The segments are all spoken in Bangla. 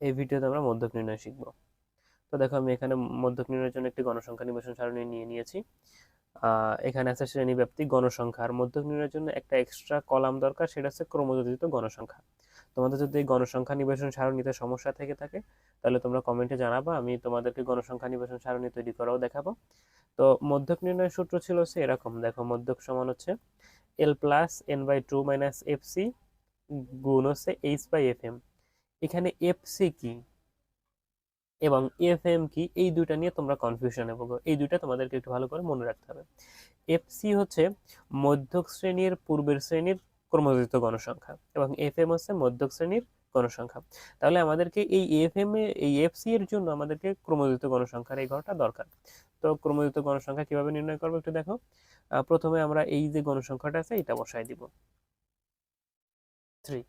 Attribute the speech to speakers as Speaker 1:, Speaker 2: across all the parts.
Speaker 1: এই ভিডিওতে আমরা মধ্যক নির্ণয় শিখব। তো দেখো, আমি এখানে মধ্যক নির্ণয়ের জন্য একটি গণসংখ্যা নিবেশন সারণী নিয়ে নিয়েছি। এখানে আছে শ্রেণি ব্যাপ্তি গণসংখ্যা। আর মধ্যক নির্ণয়ের জন্য একটা এক্সট্রা কলাম দরকার, সেটা হচ্ছে ক্রমযোজিত গণসংখ্যা। তোমাদের যদি গণসংখ্যা নিবেশন সারণীতে সমস্যা থেকে থাকে, তাহলে তোমরা কমেন্টে জানাবা, আমি তোমাদেরকে গণসংখ্যা নিবেশন সারণী তৈরি করাও দেখাবো। তো মধ্যক নির্ণয়ের সূত্র ছিল হচ্ছে এরকম, দেখো, মধ্যক সমান হচ্ছে L plus N by two minus F C গুণ হচ্ছে এইচ বাই এফ এম এখানে এফ সি কি? এবং এফ এম কি? এই দুইটা নিয়ে তোমরা কনফিউশনে ভোগো। এই দুইটা তোমাদেরকে একটু ভালো করে মনে রাখতে হবে। এফ সি হচ্ছে মধ্যক শ্রেণির পূর্বের শ্রেণির ক্রমযোজিত গণসংখ্যা এবং এফ এম হচ্ছে মধ্যক শ্রেণির গণসংখ্যা। তাহলে আমাদেরকে এই এফ এম এই এফ সি এর জন্য আমাদেরকে ক্রমযোজিত গণসংখ্যার এই ঘরটা দরকার। তো ক্রমযোজিত গণসংখ্যা কীভাবে নির্ণয় করব একটু দেখো? প্রথমে আমরা এই যে গণসংখ্যাটা আছে, এটা বসাই দিব। থ্রি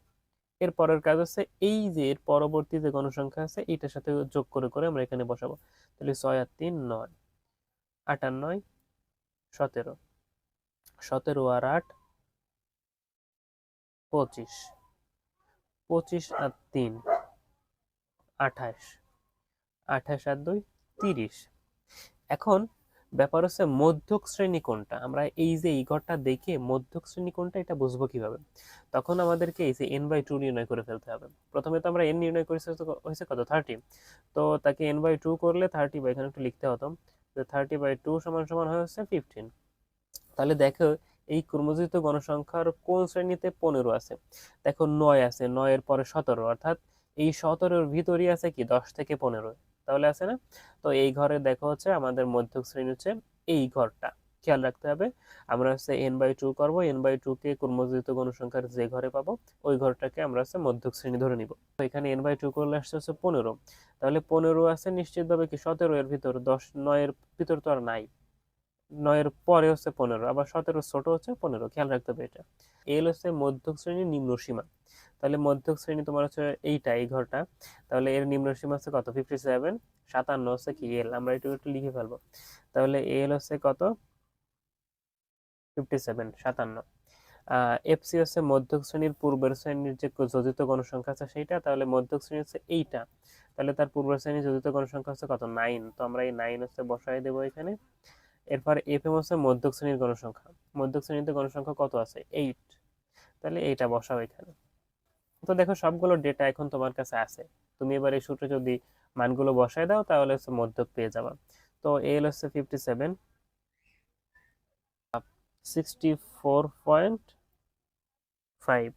Speaker 1: এর পরের কাজ হচ্ছে এই যে এর পরবর্তী যে গণসংখ্যা আছে এইটার সাথে যোগ করে করে আমরা এখানে বসাবো। তাহলে ছয় আর তিন নয়, আট আর নয়, সতেরো। সতেরো আর আট, পঁচিশ। পঁচিশ আর তিন, আঠাশ। আঠাশ আর দুই, তিরিশ। এখন ব্যাপার হচ্ছে মধ্যক শ্রেণি কোনটা? আমরা এই যে এই ঘরটা দেখে মধ্যক শ্রেণি কোনটা এটা বুঝব কীভাবে? তখন আমাদেরকে এই যে এন বাই টু নির্ণয় করে ফেলতে হবে। প্রথমে তো আমরা এন নির্ণয় করেছি হয়েছে কত? থার্টি তো তাকে এন বাই টু করলে থার্টি বাই এখানে একটু লিখতে হতো। যে থার্টি বাই টু সমান সমান হয়ে হচ্ছে ফিফটিন তাহলে দেখো, এই ক্রমজিত গণসংখ্যার কোন শ্রেণীতে পনেরো আছে? দেখো নয় আছে, নয়ের পরে সতেরো। অর্থাৎ এই সতেরোর ভিতরই আছে কি? দশ থেকে পনেরো। তাহলে আছে না? তো এই ঘরে দেখো হচ্ছে আমাদের মধ্যক শ্রেণি হচ্ছে এই ঘরটা। খেয়াল রাখতে হবে। আমরা হচ্ছে এন বাই টু করব। এন বাই টু কে কর্মজিত গণসংখ্যার যে ঘরে পাবো, ওই ঘরটাকে আমরা হচ্ছে মধ্যক শ্রেণি ধরে নিব। তো এখানে এন বাই টু করলে আসছে হচ্ছে পনেরো। তাহলে পনেরো আছে নিশ্চিতভাবে কি সতেরো এর ভিতর, দশ নয়ের ভিতর তো আর নাই। নয়ের পরে হচ্ছে পনেরো, আবার সতেরো ছোট হচ্ছে পনেরো। খেয়াল রাখতে হবে এটা। এল হচ্ছে মধ্যক শ্রেণির নিম্ন সীমা। তাহলে মধ্যক শ্রেণি তোমার হচ্ছে এইটা, এই ঘরটা। তাহলে এর নিম্ন সীমা হচ্ছে কত? ফিফটি সেভেন সাতান্ন হচ্ছে কি? এল, আমরা একটু একটু লিখে ফেলব। তাহলে এল হচ্ছে কত? ফিফটি সেভেন সাতান্ন। এফসি হচ্ছে মধ্যক শ্রেণির পূর্বের শ্রেণির যে যোজিত গণসংখ্যা আছে সেইটা, তাহলে মধ্যক শ্রেণি হচ্ছে এইটা। তাহলে তার পূর্বের শ্রেণির যোজিত গণসংখ্যা হচ্ছে কত? নাইন তো আমরা এই নাইন হচ্ছে বসাই দেবো এখানে। এরপর এফ এম হচ্ছে মধ্যক শ্রেণির গণসংখ্যা। মধ্যক শ্রেণীতে গণসংখ্যা কত আছে? এইট তাহলে এইটা বসাও এখানে। তো দেখো, সবগুলো ডেটা এখন তোমার কাছে আছে। তুমি এবার এই সূত্রে যদি মানগুলো বসায় দাও, তাহলে হচ্ছে মধ্যক পেয়ে যাবা। তো এল হচ্ছে fifty seven sixty four point five